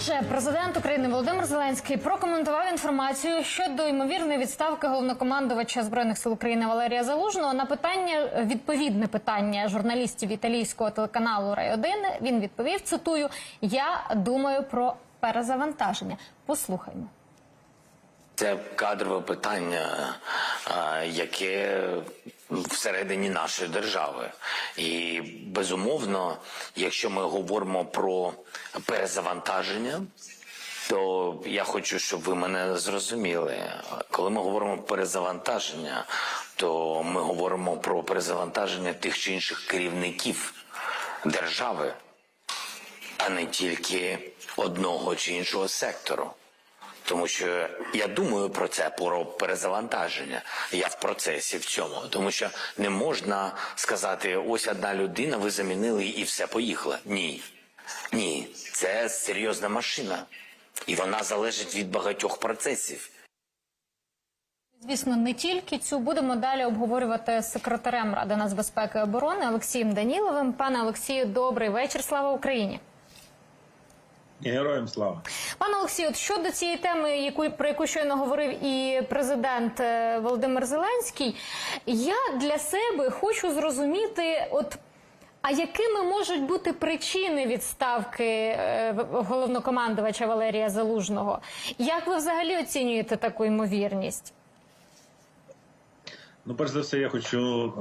Отже, президент України Володимир Зеленський прокоментував інформацію щодо ймовірної відставки головнокомандувача збройних сил України Валерія Залужного на питання відповідне питання журналістів італійського телеканалу Рай 1 Він відповів: цитую: Я думаю про перезавантаження. Послухаймо. Це кадрове питання, яке всередині нашої держави. І безумовно, якщо ми говоримо про перезавантаження, то я хочу, щоб ви мене зрозуміли. Коли ми говоримо про перезавантаження, то ми говоримо про перезавантаження тих чи інших керівників держави, а не тільки одного чи іншого сектору. Тому що я думаю про це про перезавантаження. Я в процесі в цьому, тому що не можна сказати: ось одна людина, ви замінили і все поїхало. Ні, ні, це серйозна машина, і вона залежить від багатьох процесів. Звісно, не тільки цю будемо далі обговорювати з секретарем Ради нацбезпеки і оборони Олексієм Даніловим. Пане Олексію, добрий вечір. Слава Україні. Героям слава. Пане Олексію, щодо цієї теми, яку про яку щойно говорив і президент е, Володимир Зеленський, я для себе хочу зрозуміти, от. А якими можуть бути причини відставки е, головнокомандувача Валерія Залужного? Як ви взагалі оцінюєте таку ймовірність? Ну, перш за все, я хочу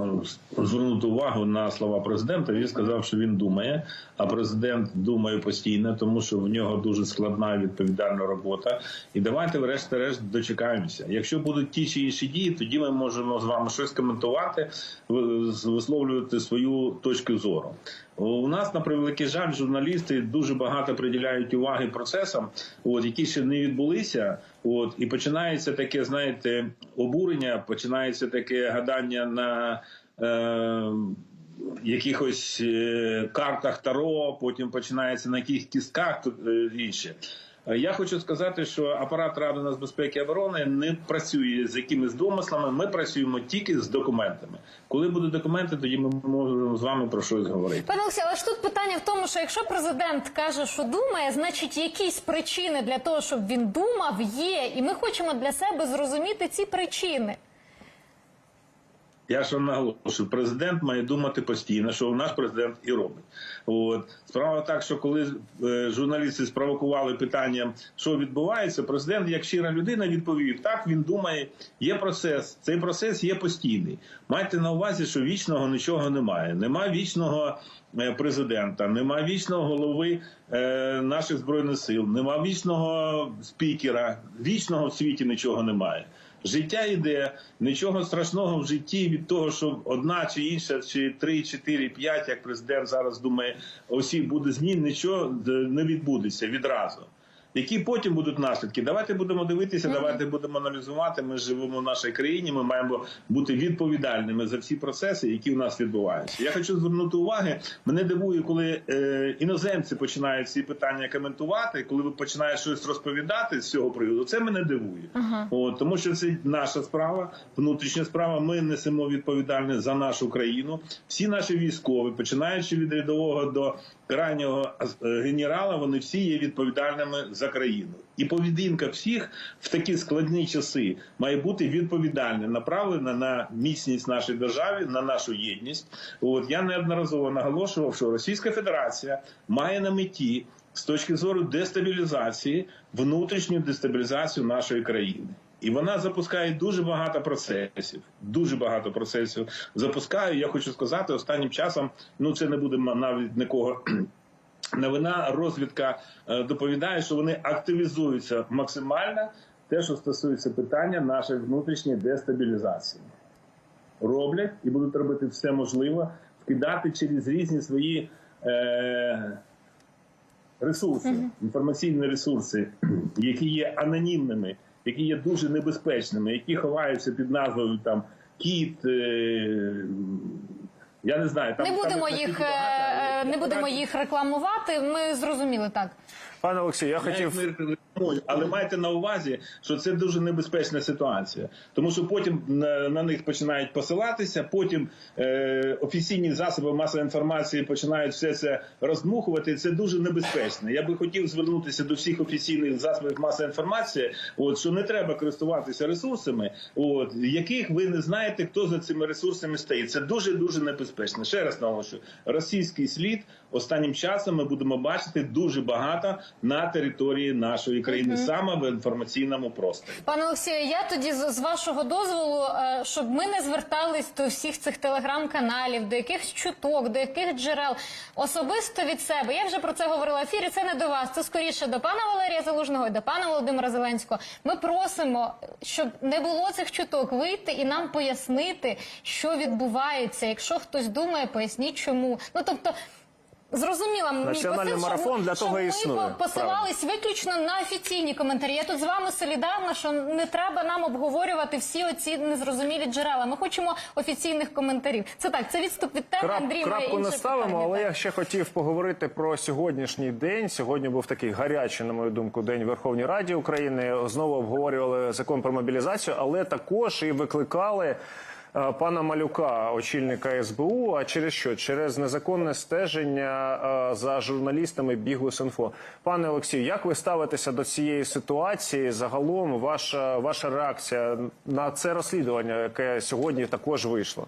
е, звернути увагу на слова президента. Він сказав, що він думає, а президент думає постійно, тому що в нього дуже складна і відповідальна робота. І давайте, врешті-решт, дочекаємося. Якщо будуть ті чи інші дії, тоді ми можемо з вами щось коментувати, висловлювати свою точку зору. У нас на превеликий жаль, журналісти дуже багато приділяють уваги процесам, от які ще не відбулися. От і починається таке, знаєте, обурення, починається таке гадання на. Е- Якихось е, картах Таро, потім починається на яких кістках е, інше. Я хочу сказати, що апарат Ради нацбезпеки і оборони не працює з якимись домислами. Ми працюємо тільки з документами. Коли будуть документи, тоді ми можемо з вами про щось говорити. Пане Олексій, але ж тут питання в тому, що якщо президент каже, що думає, значить якісь причини для того, щоб він думав, є, і ми хочемо для себе зрозуміти ці причини. Я ж наголошую, президент має думати постійно, що наш президент і робить. От справа так, що коли е, журналісти спровокували питання, що відбувається, президент, як щира людина, відповів: так він думає, є процес. Цей процес є постійний. Майте на увазі, що вічного нічого немає. Нема вічного е, президента, нема вічного голови е, наших збройних сил, нема вічного спікера. Вічного в світі нічого немає. Життя йде, нічого страшного в житті від того, що одна чи інша, чи три, чотири, п'ять, як президент зараз думає, осіб буде змін, нічого е, не відбудеться відразу. Які потім будуть наслідки? Давайте будемо дивитися, давайте будемо аналізувати. Ми живемо в нашій країні. Ми маємо бути відповідальними за всі процеси, які в нас відбуваються. Я хочу звернути уваги. Мене дивує, коли е, іноземці починають ці питання коментувати, коли ви починаєте щось розповідати з цього приводу. Це мене дивує. От, тому що це наша справа, внутрішня справа. Ми несемо відповідальність за нашу країну. Всі наші військові, починаючи від рядового до крайнього е, генерала, вони всі є відповідальними за країну. І поведінка всіх в такі складні часи має бути відповідальна, направлена на міцність нашої держави, на нашу єдність. От я неодноразово наголошував, що Російська Федерація має на меті з точки зору дестабілізації внутрішню дестабілізацію нашої країни. І вона запускає дуже багато процесів. Дуже багато процесів запускає. Я хочу сказати, останнім часом ну це не буде навіть нікого. Новина розвідка е, доповідає, що вони активізуються максимально. Те, що стосується питання нашої внутрішньої дестабілізації, роблять і будуть робити все можливе вкидати через різні свої е, ресурси, інформаційні ресурси, які є анонімними, які є дуже небезпечними, які ховаються під назвою там кіт. Е, я не знаю, там Не будемо там їх багато, е, не я будемо їх рекламувати. Ми зрозуміли так. Пане Олексію, я Я хотів. Їх але майте на увазі, що це дуже небезпечна ситуація, тому що потім на, на них починають посилатися, потім е, офіційні засоби масової інформації починають все це роздмухувати. Це дуже небезпечно. Я би хотів звернутися до всіх офіційних засобів масової інформації, от що не треба користуватися ресурсами, от яких ви не знаєте, хто за цими ресурсами стоїть. Це дуже дуже небезпечно. Ще раз наголошую, російський слід останнім часом ми будемо бачити дуже багато на території нашої країни, саме в інформаційному просторі. Пане Олексію, я тоді з вашого дозволу, е, щоб ми не звертались до всіх цих телеграм-каналів, до якихось чуток, до яких джерел особисто від себе. Я вже про це говорила в ефірі. Це не до вас. Це скоріше до пана Валерія Залужного і до пана Володимира Зеленського. Ми просимо, щоб не було цих чуток, вийти і нам пояснити, що відбувається. Якщо хтось думає, поясніть чому. Ну тобто. Зрозуміла мій Національний посил, марафон для того і ми існує. посилались виключно на офіційні коментарі. Я тут з вами солідарна, що не треба нам обговорювати всі оці незрозумілі джерела. Ми хочемо офіційних коментарів. Це так, це відступ від теми. Крап, Андрій крапку не ставимо, питання, але так. я ще хотів поговорити про сьогоднішній день. Сьогодні був такий гарячий, на мою думку, день в Верховній Раді України. Знову обговорювали закон про мобілізацію, але також і викликали. Е, Пана Малюка, очільника СБУ, а через що? Через незаконне стеження е, за журналістами Бігус.Інфо. Пане Олексію, як ви ставитеся до цієї ситуації? Загалом, ваша ваша реакція на це розслідування, яке сьогодні також вийшло?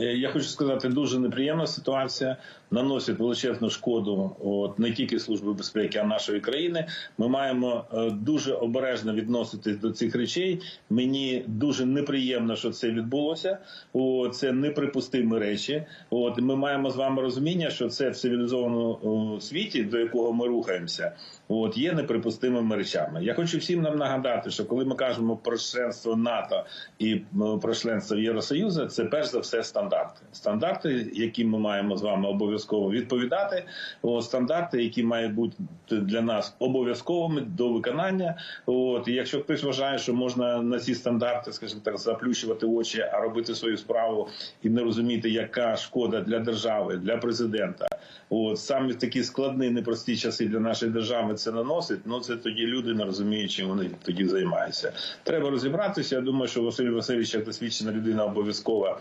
Е, Я хочу сказати, дуже неприємна ситуація. Наносить величезну шкоду от не тільки служби безпеки, а нашої країни. Ми маємо е, дуже обережно відноситись до цих речей. Мені дуже неприємно, що це відбулося. О, це неприпустимі речі. От ми маємо з вами розуміння, що це в цивілізованому світі, до якого ми рухаємося. От є неприпустимими речами. Я хочу всім нам нагадати, що коли ми кажемо про членство НАТО і про членство Євросоюзу, це перш за все стандарти. Стандарти, які ми маємо з вами обов'язково відповідати, о, стандарти, які мають бути для нас обов'язковими до виконання. От і якщо хтось вважає, що можна на ці стандарти, скажімо так, заплющувати очі, а робити свою справу і не розуміти, яка шкода для держави, для президента. От саме такі складні, непрості часи для нашої держави це наносить. Ну це тоді люди не розуміють, чим вони тоді займаються. Треба розібратися. Я думаю, що Василь Васильович, як досвідчена людина, обов'язково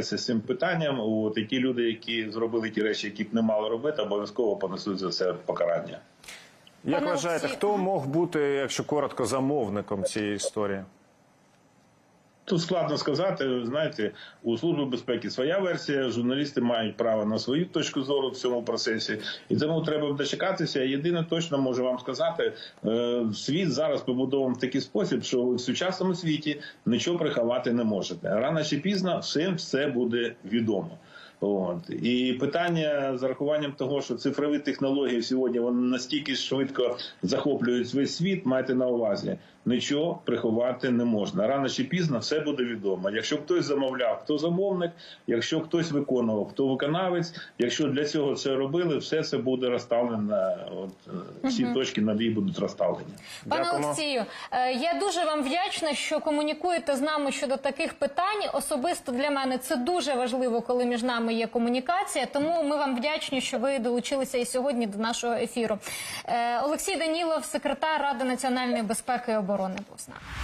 розбереться з цим питанням. От і ті люди, які зробили ті речі, які б не мали робити, обов'язково понесуть за це покарання. Як вважаєте, хто мог бути, якщо коротко, замовником цієї історії? Тут складно сказати. Знаєте, у служби безпеки своя версія. Журналісти мають право на свою точку зору в цьому процесі, і тому треба дочекатися. Єдине точно можу вам сказати, е, світ зараз побудований в такий спосіб, що в сучасному світі нічого приховати не можете. Рано чи пізно всім все буде відомо. От і питання з рахуванням того, що цифрові технології сьогодні вони настільки швидко захоплюють весь світ, майте на увазі, нічого приховати не можна. Рано чи пізно все буде відомо. Якщо хтось замовляв, хто замовник, якщо хтось виконував, хто виконавець, якщо для цього це робили, все це буде розставлено. От е, всі точки над «і» будуть розставлені. Пане Дякуємо. Олексію, е, я дуже вам вдячна, що комунікуєте з нами щодо таких питань. Особисто для мене це дуже важливо, коли між нами є комунікація. Тому ми вам вдячні, що ви долучилися і сьогодні до нашого ефіру. Е, Олексій Данілов, секретар Ради національної безпеки і оборони, був з нами.